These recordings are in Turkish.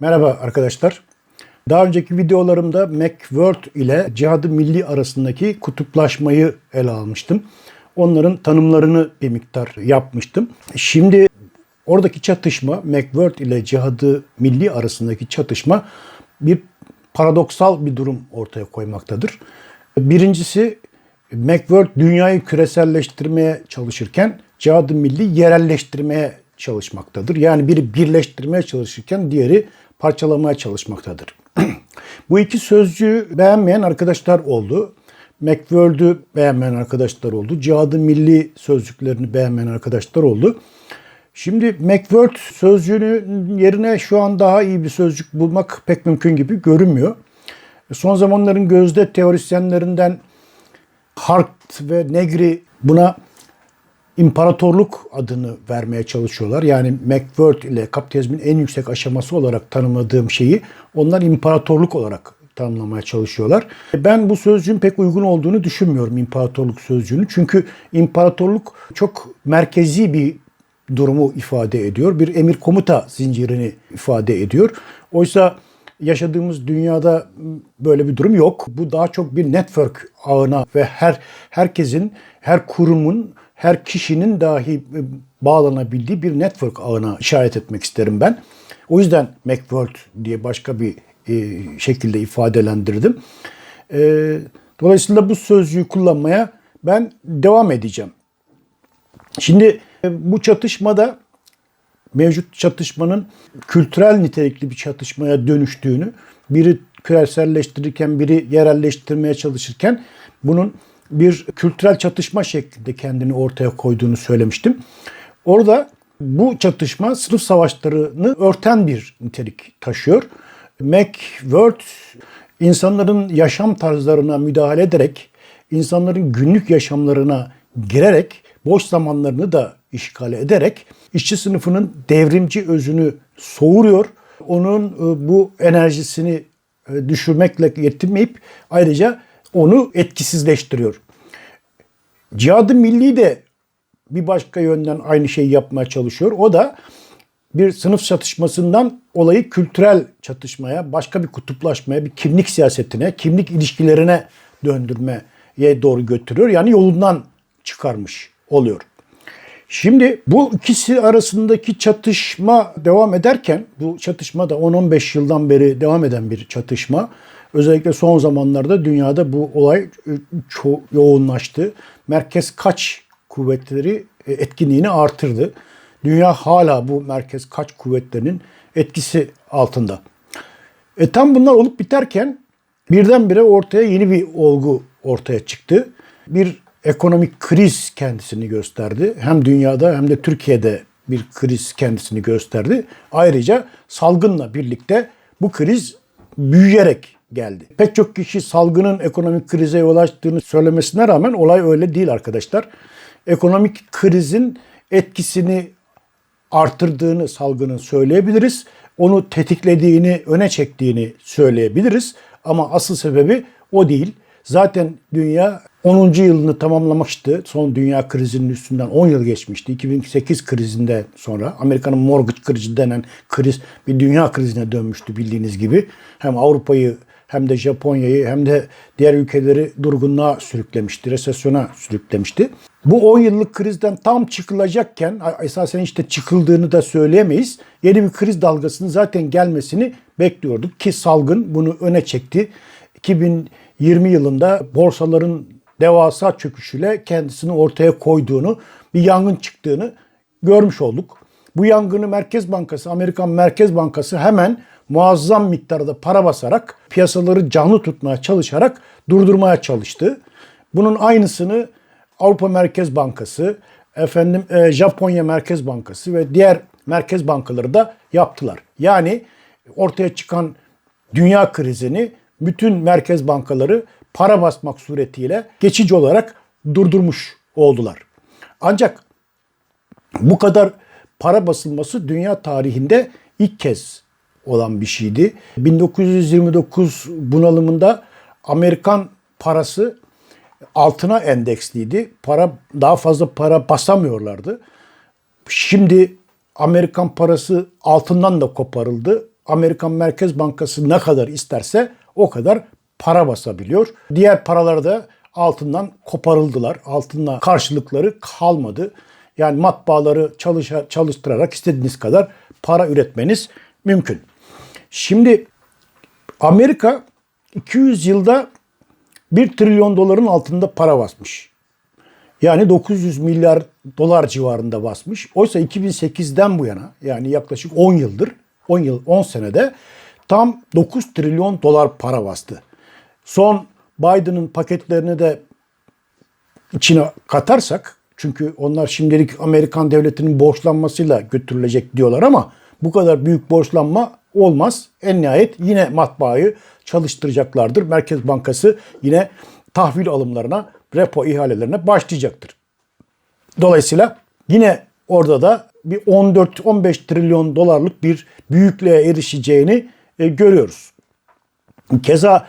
Merhaba arkadaşlar. Daha önceki videolarımda MacWord ile Cihadı Milli arasındaki kutuplaşmayı ele almıştım. Onların tanımlarını bir miktar yapmıştım. Şimdi oradaki çatışma, MacWord ile Cihadı Milli arasındaki çatışma bir paradoksal bir durum ortaya koymaktadır. Birincisi MacWord dünyayı küreselleştirmeye çalışırken Cihadı Milli yerelleştirmeye çalışmaktadır. Yani biri birleştirmeye çalışırken diğeri parçalamaya çalışmaktadır. Bu iki sözcüğü beğenmeyen arkadaşlar oldu. MacWord'ü beğenmeyen arkadaşlar oldu. Cihadı Milli sözcüklerini beğenmeyen arkadaşlar oldu. Şimdi MacWord sözcüğünün yerine şu an daha iyi bir sözcük bulmak pek mümkün gibi görünmüyor. Son zamanların gözde teorisyenlerinden Hart ve Negri buna imparatorluk adını vermeye çalışıyorlar. Yani MacWord ile kapitalizmin en yüksek aşaması olarak tanımladığım şeyi onlar imparatorluk olarak tanımlamaya çalışıyorlar. Ben bu sözcüğün pek uygun olduğunu düşünmüyorum imparatorluk sözcüğünü. Çünkü imparatorluk çok merkezi bir durumu ifade ediyor. Bir emir komuta zincirini ifade ediyor. Oysa yaşadığımız dünyada böyle bir durum yok. Bu daha çok bir network ağına ve her herkesin, her kurumun, her kişinin dahi bağlanabildiği bir network ağına işaret etmek isterim ben. O yüzden Macworld diye başka bir e, şekilde ifadelendirdim. E, dolayısıyla bu sözcüğü kullanmaya ben devam edeceğim. Şimdi e, bu çatışmada mevcut çatışmanın kültürel nitelikli bir çatışmaya dönüştüğünü, biri küreselleştirirken, biri yerelleştirmeye çalışırken bunun bir kültürel çatışma şeklinde kendini ortaya koyduğunu söylemiştim. Orada bu çatışma sınıf savaşlarını örten bir nitelik taşıyor. MacWord insanların yaşam tarzlarına müdahale ederek, insanların günlük yaşamlarına girerek, boş zamanlarını da işgal ederek işçi sınıfının devrimci özünü soğuruyor. Onun e, bu enerjisini e, düşürmekle yetinmeyip ayrıca onu etkisizleştiriyor. Cihadı Milli de bir başka yönden aynı şeyi yapmaya çalışıyor. O da bir sınıf çatışmasından olayı kültürel çatışmaya, başka bir kutuplaşmaya, bir kimlik siyasetine, kimlik ilişkilerine döndürmeye doğru götürüyor. Yani yolundan çıkarmış oluyor. Şimdi bu ikisi arasındaki çatışma devam ederken, bu çatışma da 10-15 yıldan beri devam eden bir çatışma. Özellikle son zamanlarda dünyada bu olay çok yoğunlaştı. Merkez kaç kuvvetleri e, etkinliğini artırdı. Dünya hala bu merkez kaç kuvvetlerinin etkisi altında. E tam bunlar olup biterken birdenbire ortaya yeni bir olgu ortaya çıktı. Bir ekonomik kriz kendisini gösterdi. Hem dünyada hem de Türkiye'de bir kriz kendisini gösterdi. Ayrıca salgınla birlikte bu kriz büyüyerek geldi. Pek çok kişi salgının ekonomik krize yol açtığını söylemesine rağmen olay öyle değil arkadaşlar. Ekonomik krizin etkisini artırdığını salgının söyleyebiliriz. Onu tetiklediğini, öne çektiğini söyleyebiliriz. Ama asıl sebebi o değil. Zaten dünya 10. yılını tamamlamıştı. Son dünya krizinin üstünden 10 yıl geçmişti. 2008 krizinde sonra Amerika'nın mortgage krizi denen kriz bir dünya krizine dönmüştü bildiğiniz gibi. Hem Avrupa'yı hem de Japonya'yı hem de diğer ülkeleri durgunluğa sürüklemişti, resesyona sürüklemişti. Bu 10 yıllık krizden tam çıkılacakken esasen işte çıkıldığını da söyleyemeyiz. Yeni bir kriz dalgasının zaten gelmesini bekliyorduk ki salgın bunu öne çekti. 2020 yılında borsaların devasa çöküşüyle kendisini ortaya koyduğunu, bir yangın çıktığını görmüş olduk. Bu yangını Merkez Bankası, Amerikan Merkez Bankası hemen muazzam miktarda para basarak piyasaları canlı tutmaya çalışarak durdurmaya çalıştı. Bunun aynısını Avrupa Merkez Bankası, efendim e, Japonya Merkez Bankası ve diğer merkez bankaları da yaptılar. Yani ortaya çıkan dünya krizini bütün merkez bankaları para basmak suretiyle geçici olarak durdurmuş oldular. Ancak bu kadar para basılması dünya tarihinde ilk kez olan bir şeydi. 1929 bunalımında Amerikan parası altına endeksliydi. Para daha fazla para basamıyorlardı. Şimdi Amerikan parası altından da koparıldı. Amerikan Merkez Bankası ne kadar isterse o kadar para basabiliyor. Diğer paralar da altından koparıldılar. Altında karşılıkları kalmadı. Yani matbaaları çalışa, çalıştırarak istediğiniz kadar para üretmeniz mümkün. Şimdi Amerika 200 yılda 1 trilyon doların altında para basmış. Yani 900 milyar dolar civarında basmış. Oysa 2008'den bu yana yani yaklaşık 10 yıldır, 10 yıl 10 senede tam 9 trilyon dolar para bastı. Son Biden'ın paketlerini de içine katarsak çünkü onlar şimdilik Amerikan devletinin borçlanmasıyla götürülecek diyorlar ama bu kadar büyük borçlanma olmaz. En nihayet yine matbaayı çalıştıracaklardır. Merkez Bankası yine tahvil alımlarına, repo ihalelerine başlayacaktır. Dolayısıyla yine orada da bir 14-15 trilyon dolarlık bir büyüklüğe erişeceğini e, görüyoruz. Keza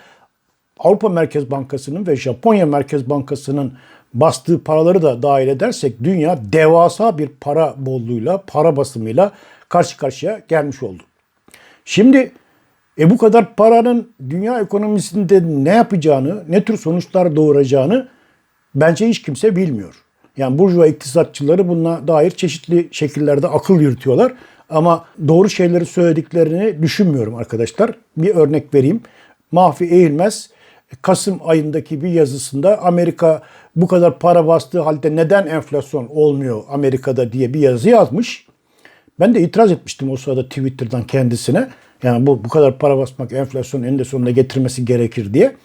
Avrupa Merkez Bankası'nın ve Japonya Merkez Bankası'nın bastığı paraları da dahil edersek dünya devasa bir para bolluğuyla, para basımıyla karşı karşıya gelmiş oldu. Şimdi e bu kadar paranın dünya ekonomisinde ne yapacağını, ne tür sonuçlar doğuracağını bence hiç kimse bilmiyor. Yani burjuva iktisatçıları buna dair çeşitli şekillerde akıl yürütüyorlar. Ama doğru şeyleri söylediklerini düşünmüyorum arkadaşlar. Bir örnek vereyim. Mahfi Eğilmez Kasım ayındaki bir yazısında Amerika bu kadar para bastığı halde neden enflasyon olmuyor Amerika'da diye bir yazı yazmış. Ben de itiraz etmiştim o sırada Twitter'dan kendisine. Yani bu bu kadar para basmak enflasyonun eninde sonunda getirmesi gerekir diye.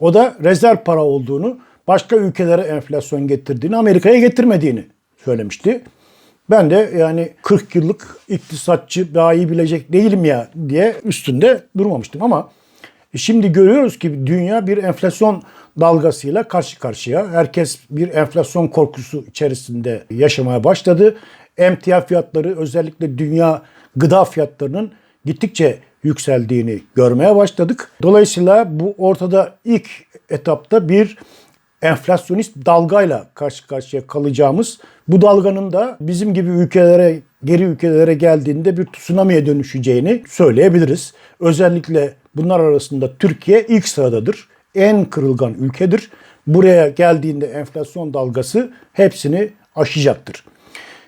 O da rezerv para olduğunu, başka ülkelere enflasyon getirdiğini, Amerika'ya getirmediğini söylemişti. Ben de yani 40 yıllık iktisatçı daha iyi bilecek değilim ya diye üstünde durmamıştım ama şimdi görüyoruz ki dünya bir enflasyon dalgasıyla karşı karşıya. Herkes bir enflasyon korkusu içerisinde yaşamaya başladı. Emtia fiyatları özellikle dünya gıda fiyatlarının gittikçe yükseldiğini görmeye başladık. Dolayısıyla bu ortada ilk etapta bir enflasyonist dalgayla karşı karşıya kalacağımız bu dalganın da bizim gibi ülkelere geri ülkelere geldiğinde bir tsunami'ye dönüşeceğini söyleyebiliriz. Özellikle bunlar arasında Türkiye ilk sıradadır. En kırılgan ülkedir. Buraya geldiğinde enflasyon dalgası hepsini aşacaktır.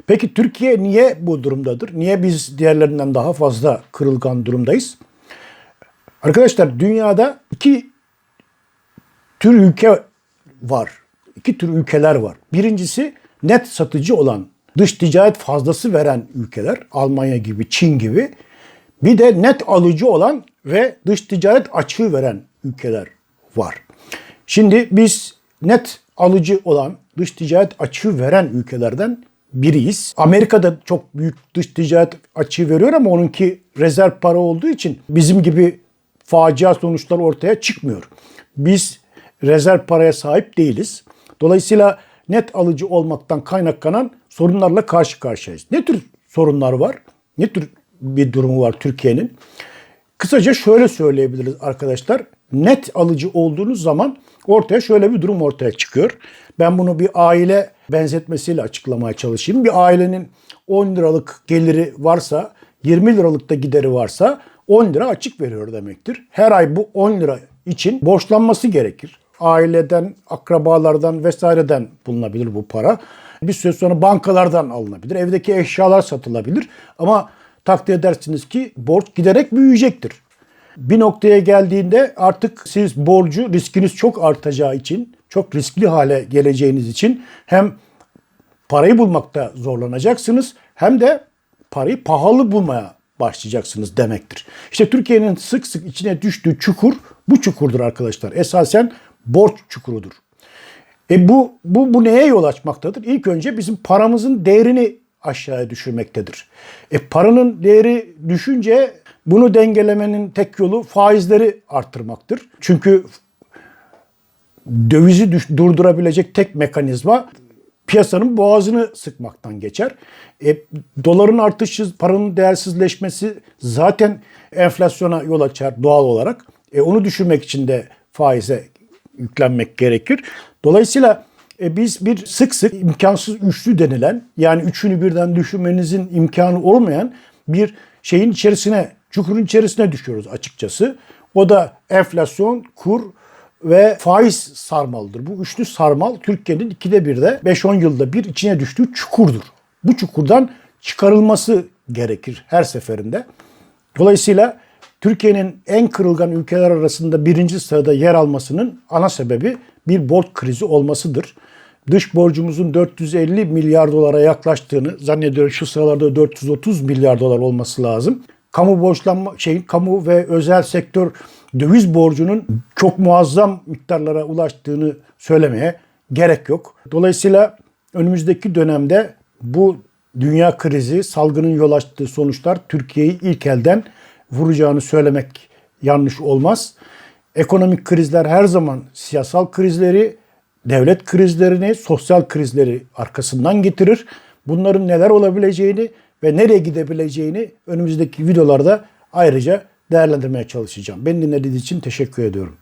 Peki Türkiye niye bu durumdadır? Niye biz diğerlerinden daha fazla kırılgan durumdayız? Arkadaşlar dünyada iki tür ülke var. İki tür ülkeler var. Birincisi net satıcı olan, dış ticaret fazlası veren ülkeler. Almanya gibi, Çin gibi. Bir de net alıcı olan ve dış ticaret açığı veren ülkeler var. Şimdi biz net alıcı olan, dış ticaret açığı veren ülkelerden biriyiz. Amerika'da çok büyük dış ticaret açığı veriyor ama onunki rezerv para olduğu için bizim gibi facia sonuçlar ortaya çıkmıyor. Biz rezerv paraya sahip değiliz. Dolayısıyla net alıcı olmaktan kaynaklanan sorunlarla karşı karşıyayız. Ne tür sorunlar var? Ne tür bir durumu var Türkiye'nin? Kısaca şöyle söyleyebiliriz arkadaşlar. Net alıcı olduğunuz zaman ortaya şöyle bir durum ortaya çıkıyor. Ben bunu bir aile benzetmesiyle açıklamaya çalışayım. Bir ailenin 10 liralık geliri varsa, 20 liralık da gideri varsa 10 lira açık veriyor demektir. Her ay bu 10 lira için borçlanması gerekir. Aileden, akrabalardan vesaireden bulunabilir bu para. Bir süre sonra bankalardan alınabilir. Evdeki eşyalar satılabilir. Ama takdir edersiniz ki borç giderek büyüyecektir. Bir noktaya geldiğinde artık siz borcu riskiniz çok artacağı için, çok riskli hale geleceğiniz için hem parayı bulmakta zorlanacaksınız hem de parayı pahalı bulmaya başlayacaksınız demektir. İşte Türkiye'nin sık sık içine düştüğü çukur bu çukurdur arkadaşlar. Esasen borç çukurudur. E bu, bu, bu neye yol açmaktadır? İlk önce bizim paramızın değerini aşağıya düşürmektedir. E paranın değeri düşünce bunu dengelemenin tek yolu faizleri arttırmaktır. Çünkü dövizi düş, durdurabilecek tek mekanizma piyasanın boğazını sıkmaktan geçer. E, doların artışı, paranın değersizleşmesi zaten enflasyona yol açar doğal olarak. E, onu düşürmek için de faize yüklenmek gerekir. Dolayısıyla e, biz bir sık sık imkansız üçlü denilen yani üçünü birden düşünmenizin imkanı olmayan bir şeyin içerisine çukurun içerisine düşüyoruz açıkçası. O da enflasyon, kur ve faiz sarmalıdır. Bu üçlü sarmal Türkiye'nin ikide birde 5-10 yılda bir içine düştüğü çukurdur. Bu çukurdan çıkarılması gerekir her seferinde. Dolayısıyla Türkiye'nin en kırılgan ülkeler arasında birinci sırada yer almasının ana sebebi bir borç krizi olmasıdır. Dış borcumuzun 450 milyar dolara yaklaştığını zannediyorum şu sıralarda 430 milyar dolar olması lazım. Kamu borçlanma şeyin kamu ve özel sektör döviz borcunun çok muazzam miktarlara ulaştığını söylemeye gerek yok. Dolayısıyla önümüzdeki dönemde bu dünya krizi, salgının yol açtığı sonuçlar Türkiye'yi ilk elden vuracağını söylemek yanlış olmaz. Ekonomik krizler her zaman siyasal krizleri, devlet krizlerini, sosyal krizleri arkasından getirir. Bunların neler olabileceğini ve nereye gidebileceğini önümüzdeki videolarda ayrıca değerlendirmeye çalışacağım. Beni dinlediğiniz için teşekkür ediyorum.